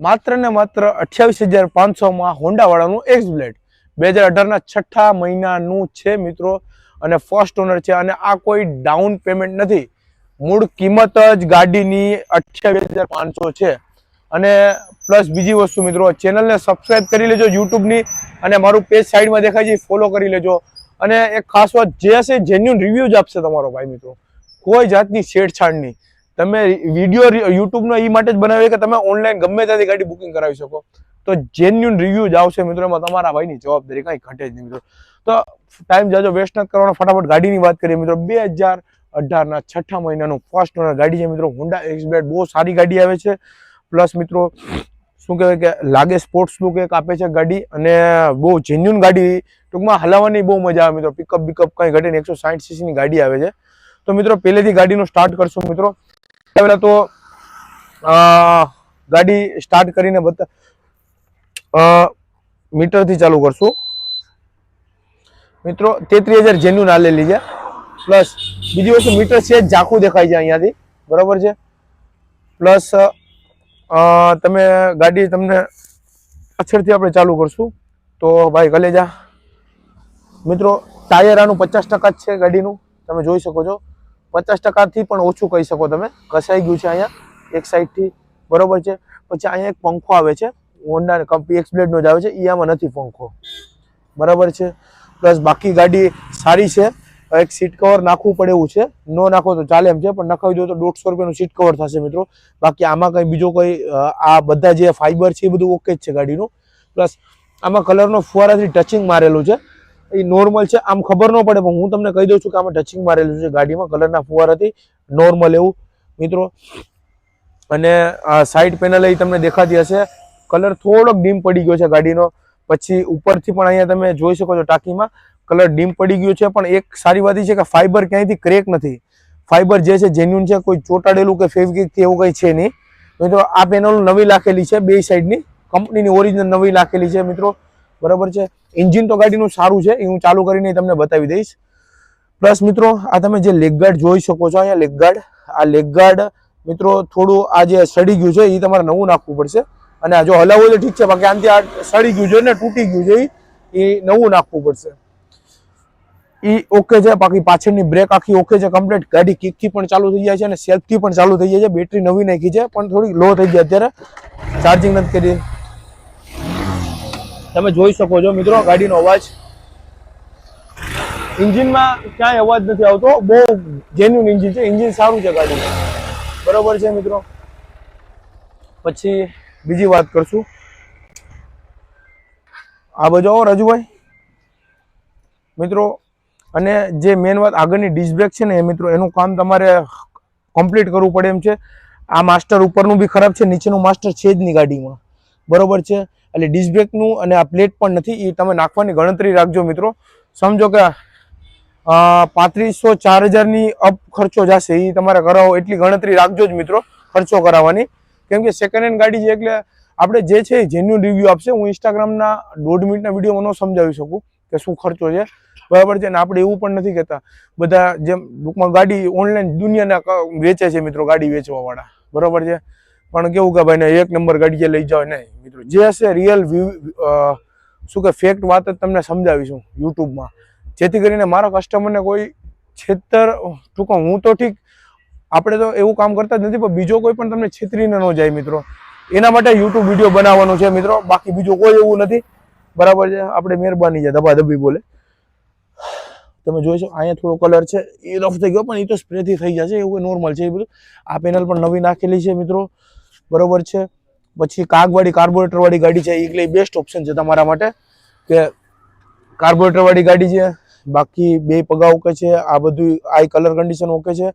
માત્ર ને માત્ર અઠ્યાવીસ હજાર પાંચસોમાં હોન્ડાવાળાનું એક્સ બ્લેડ બે હજાર અઢારના છઠ્ઠા મહિનાનું છે મિત્રો અને ફર્સ્ટ ઓનર છે અને આ કોઈ ડાઉન પેમેન્ટ નથી. મૂળ કિંમત જ ગાડીની અઠ્યાવીસ હજાર પાંચસો છે. અને પ્લસ બીજી વસ્તુ મિત્રો ચેનલને સબસ્ક્રાઈબ કરી લેજો યુટ્યુબની અને મારું પેજ સાઈડમાં દેખાય છે ફોલો કરી લેજો. અને એક ખાસ વાત જે હશે જેન્યુન રિવ્યૂ જ આપશે તમારો ભાઈ મિત્રો. કોઈ જાતની છેડછાડ નહીં તમે વીડિયો યુટ્યુબનો એ માટે જ બનાવ્યો કે તમે ઓનલાઈન ગમે ત્યાંથી ગાડી બુકિંગ કરાવી શકો. તો જેન્યુન રિવ્યૂ જ આવશે મિત્રો એમાં તમારા ભાઈની જવાબદારી કાંઈ ઘટે જ નહીં મિત્રો. તો ટાઈમ જાજો વેસ્ટ ન કરવાનો. ફટાફટ ગાડીની વાત કરીએ મિત્રો. બે હજાર અઢારના છઠ્ઠા મહિનાનું ફર્સ્ટ ઓનર ગાડી છે મિત્રો. હોન્ડા એક્સબ્લેડ બહુ સારી ગાડી આવે છે. પ્લસ મિત્રો, શું કહેવાય કે લાગે સ્પોર્ટ્સ લુક એક આપે છે ગાડી અને બહુ જેન્યુન ગાડી ટૂંકમાં હલાવવાની બહુ મજા આવે મિત્રો. પિકઅપ બિકઅપ કંઈ ઘટે ને એકસો સાઠ સીસીની ગાડી આવે છે. તો મિત્રો, પહેલેથી ગાડીનો સ્ટાર્ટ કરશું મિત્રો. પહેલાં તો ગાડી સ્ટાર્ટ કરીને બતા મીટરથી ચાલુ કરશું. મિત્રો, તેત્રીસ હજાર જેન્યુન આલેલી છે પ્લસ, બીજી વસ્તુ, મીટર છે ઝાંખું દેખાય છે અહીંયાથી. બરાબર છે? પ્લસ તમે ગાડી તમને પાછળથી આપણે ચાલુ કરશું. તો ભાઈ, કલેજા. મિત્રો, ટાયર આનું પચાસ ટકા જ છે ગાડીનું. તમે જોઈ શકો છો. પચાસ ટકાથી પણ ઓછું કહી શકો તમે. ઘસાઈ ગયું છે અહીંયા. એક સાઈડથી બરોબર છે. પછી અહીંયા એક પંખો આવે છે. હોન્ડા કંપની એક્સ બ્લેડનો જ આવે છે. એ આમાં નથી પંખો. બરાબર છે. પ્લસ બાકી ગાડી સારી છે. એક સીટ કવર નાખવું પડે એવું છે. નો નાખો તો ચાલે એમ છે, પણ નખાવી દો તો દોઢસો રૂપિયાનું સીટ કવર થશે મિત્રો. બાકી આમાં કંઈ બીજો કોઈ આ બધા જે ફાઈબર છે એ બધું ઓકે જ છે ગાડીનું. પ્લસ આમાં કલરનો ફુવારાથી ટચિંગ મારેલું છે. એ નોર્મલ છે, આમ ખબર ન પડે, પણ હું તમને કહી દઉં છું કે આમાં ટચિંગ મારેલું છે. ગાડીમાં કલરના ફુવારાથી નોર્મલ એવું. મિત્રો, અને સાઈડ પેનલ એ તમને દેખાતી હશે. કલર થોડોક ડીમ પડી ગયો છે ગાડીનો. પછી ઉપરથી પણ અહીંયા તમે જોઈ શકો છો ટાંકીમાં કલર ડીમ પડી ગયો છે. પણ એક સારી વાત છે કે ફાઈબર ક્યાંયથી ક્રેક નથી. ફાઈબર જે છે જેન્યુન છે, કોઈ ચોટાડેલું કે ફેવિકથી એવું કંઈ છે નહીં. મિત્રો, આ પેનલ નવી લાખેલી છે, બે સાઈડની કંપનીની ઓરિજિનલ નવી લાખેલી છે, મિત્રો. બરાબર છે? એન્જિન તો ગાડીનું સારું છે, એ હું ચાલુ કરીને તમને બતાવી દઈશ. પ્લસ મિત્રો, આ તમે જે લેગ ગાર્ડ જોઈ શકો છો અહીંયા લેગ ગાર્ડ આ લેગ ગાર્ડ મિત્રો, થોડું આ જે સડી ગયું છે, એ તમારે નવું નાખવું પડશે. અને આ જો હલાવવું તો ઠીક છે, બાકી આમથી આ સડી ગયું છે ને તૂટી ગયું છે, એ નવું નાખવું પડશે. એ ઓકે છે, બાકી પાછળની બ્રેક આખી ઓકે છે કમ્પ્લીટ ગાડી કિકથી પણ ચાલુ થઈ જાય છે અને સેલ્ફથી પણ ચાલુ થઈ જાય છે બેટરી નવી નાખી છે, પણ થોડી લો થઈ જાય અત્યારે. ચાર્જિંગ નથી કરી. તમે જોઈ શકો છો મિત્રો ગાડીનો અવાજ. ઇન્જિનમાં ક્યાંય અવાજ નથી આવતો. બહુ જેન્યુન ઇન્જિન છે. એન્જિન સારું છે ગાડીનું. બરોબર છે મિત્રો? પછી બીજી વાત કરશું. આ બાજુ આવો રાજુભાઈ. મિત્રો, અને જે મેન વાત આગળની ડિસ્ક બ્રેક છે ને એ મિત્રો, એનું કામ તમારે કમ્પ્લીટ કરવું પડે એમ છે. આ માસ્ટર ઉપરનું બી ખરાબ છે, નીચેનું માસ્ટર છે જ નહીં ગાડીમાં. બરોબર છે? એટલે ડિસ્ક બ્રેકનું અને આ પ્લેટ પણ નથી એ તમે નાખવાની ગણતરી રાખજો મિત્રો. સમજો કે પાંત્રીસો ચાર હજારની અપ ખર્ચો જશે એ તમારે કરાવો, એટલી ગણતરી રાખજો જ મિત્રો, ખર્ચો કરાવવાની. કેમ કે સેકન્ડ હેન્ડ ગાડી છે એટલે આપણે જે છે જેન્યુન રિવ્યૂ આપશે. હું ઇન્સ્ટાગ્રામના દોઢ મિનિટના વિડીયોમાં ન સમજાવી શકું કે શું ખર્ચો છે. બરાબર છે ને? આપણે એવું પણ નથી કહેતા. બધા જેમ, ટૂંકમાં ગાડી ઓનલાઈન દુનિયાના વેચે છે મિત્રો, ગાડી વેચવાવાળા. બરાબર છે? પણ કેવું કે ભાઈને એક નંબર ગાડીએ લઈ જાઓ નહીં. મિત્રો, જે હશે રિયલ શું કે ફેક્ટ વાત જ તમને સમજાવીશું યુટ્યુબમાં. જેથી કરીને મારા કસ્ટમરને કોઈ છેતર ટૂંકો હું તો ઠીક, આપણે તો એવું કામ કરતા જ નથી, પણ બીજો કોઈ પણ તમને છેતરીને ન જાય મિત્રો. એના માટે યુટ્યુબ વીડિયો બનાવવાનો છે મિત્રો, બાકી બીજું કોઈ એવું નથી. બરાબર છે? આપણે મહેરબાની છે, ધબાધબી બોલે. તમે જોઈશો અહીંયા થોડો કલર છે, એ રફ થઈ ગયો, પણ એ તો સ્પ્રેથી થઈ જશે, એવું નોર્મલ છે, એ બધું. આ પેનલ પણ નવી નાખેલી છે મિત્રો. બરોબર છે? પછી કાગવાળી કાર્બોરેટર વાળી ગાડી છે, એ એટલે બેસ્ટ ઓપ્શન છે તમારા માટે. કે કાર્બોરેટર વાળી ગાડી છે, બાકી બે પગા ઓકે છે, આ બધું આ કલર કન્ડિશન ઓકે છે.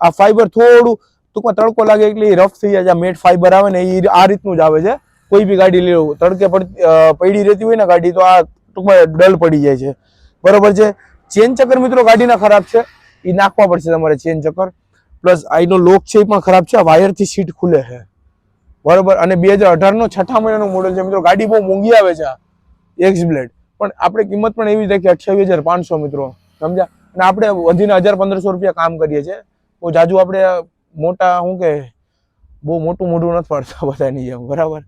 આ ફાઈબર થોડું ટૂંકમાં તડકો લાગે એટલે રફ થઈ જાય મેટ ફાઈબર આવે ને, એ આ રીતનું જ આવે છે. કોઈ બી ગાડી લેવું તડકે પડ- રહેતી હોય ને ગાડી, તો આ ટૂંકમાં ડલ પડી જાય છે. બરોબર છે? ચેન ચક્કર મિત્રો ગાડીના ખરાબ છે, એ નાખવા પડશે તમારે ચેન ચક્કર. પ્લસ આઈનો લોક છે, એ પણ ખરાબ છે વાયરથી સીટ ખુલે છે. બરોબર? અને બે હજાર અઢારનો છઠ્ઠા મહિનાનું મોડેલ છે. મિત્રો, ગાડી બહુ મોંઘી આવે છે એક્સ બ્લેડ પણ આપણે કિંમત પણ એવી રાખી અઠ્યાવીસ હજાર પાંચસો મિત્રો. સમજ્યા? અને આપણે વધીને હજાર પંદરસો રૂપિયા કામ કરીએ છીએ. બહુ જાજુ આપણે મોટા, શું કે, બહુ મોટું મોઢું નથી પાડતા બધાની જેમ. બરાબર?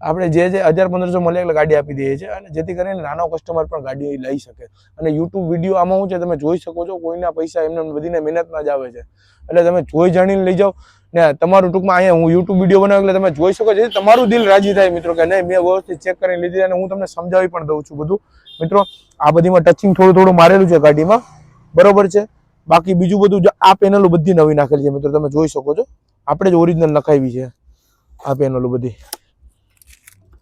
આપણે જે જે હજાર પંદરસો મળે એટલે ગાડી આપી દઈએ છીએ. અને જેથી કરીને નાનો કસ્ટમર પણ ગાડી લઈ શકે. અને યુટ્યુબ વીડિયો આમાં શું છે? તમે જોઈ શકો છો કોઈના પૈસા એમને બધીને મહેનતમાં જ આવે છે. એટલે તમે જોઈ જાણીને લઈ જાઓ. ને તમારું ટૂંકમાં અહીંયા હું યુટ્યુબ વીડિયો બનાવું એટલે તમે જોઈ શકો છો. તમારું દિલ રાજી થાય મિત્રો કે નહીં, મેં વ્યવસ્થિત ચેક કરીને લીધી અને હું તમને સમજાવી પણ દઉં છું બધું. મિત્રો, આ બધીમાં ટચિંગ થોડું થોડું મારેલું છે ગાડીમાં. બરોબર છે? બાકી બીજું બધું આ પેનલો બધી નવી નાખેલી છે મિત્રો, તમે જોઈ શકો છો. આપણે જ ઓરિજિનલ નખાવી છે આ પેનલો બધી.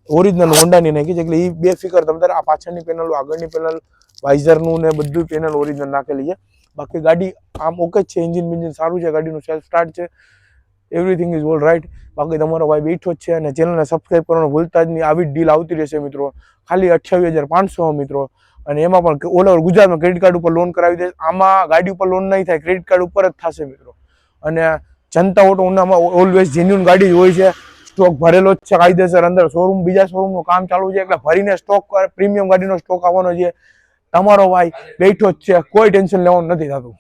ઓરિજિનલ હોન્ડાની નાખી છે, એટલે એ બે ફિકર તમે આ પાછળની પેનલ આગળની પેનલ વાઇઝરનું ને બધું પેનલ ઓરિજિનલ નાખેલી છે. બાકી ગાડી આમ ઓકે જ છે એન્જિન બિન્જિન સારું છે, ગાડીનું સેલ્ફ સ્ટાર્ટ છે. એવરીથિંગ ઇઝ ઓલ રાઈટ બાકી તમારો ભાઈ બેઠો છે અને ચેનલને સબસ્ક્રાઈબ કરવાનું ભૂલતા જ નહીં. આવી જ ડીલ આવતી રહેશે મિત્રો. ખાલી અઠ્યાવીસ હજાર પાંચસો મિત્રો. અને એમાં પણ ઓલ ઓવર ગુજરાતમાં ક્રેડિટ કાર્ડ ઉપર લોન કરાવી દે આમાં ગાડી ઉપર લોન નહીં થાય. ક્રેડિટ કાર્ડ ઉપર જ થશે મિત્રો. અને જનતા ઓટો ઉનામાં ઓલવેઝ જેન્યુન ગાડી જ હોય છે. સ્ટોક ભરેલો જ છે કાયદેસર અંદર. શોરૂમ બીજા શોરૂમનું કામ ચાલુ છે એટલે ભરીને સ્ટોક પ્રીમિયમ ગાડીનો સ્ટોક આવવાનો છે. તમારો ભાઈ બેઠો જ છે. કોઈ ટેન્શન લેવાનું નથી થતું.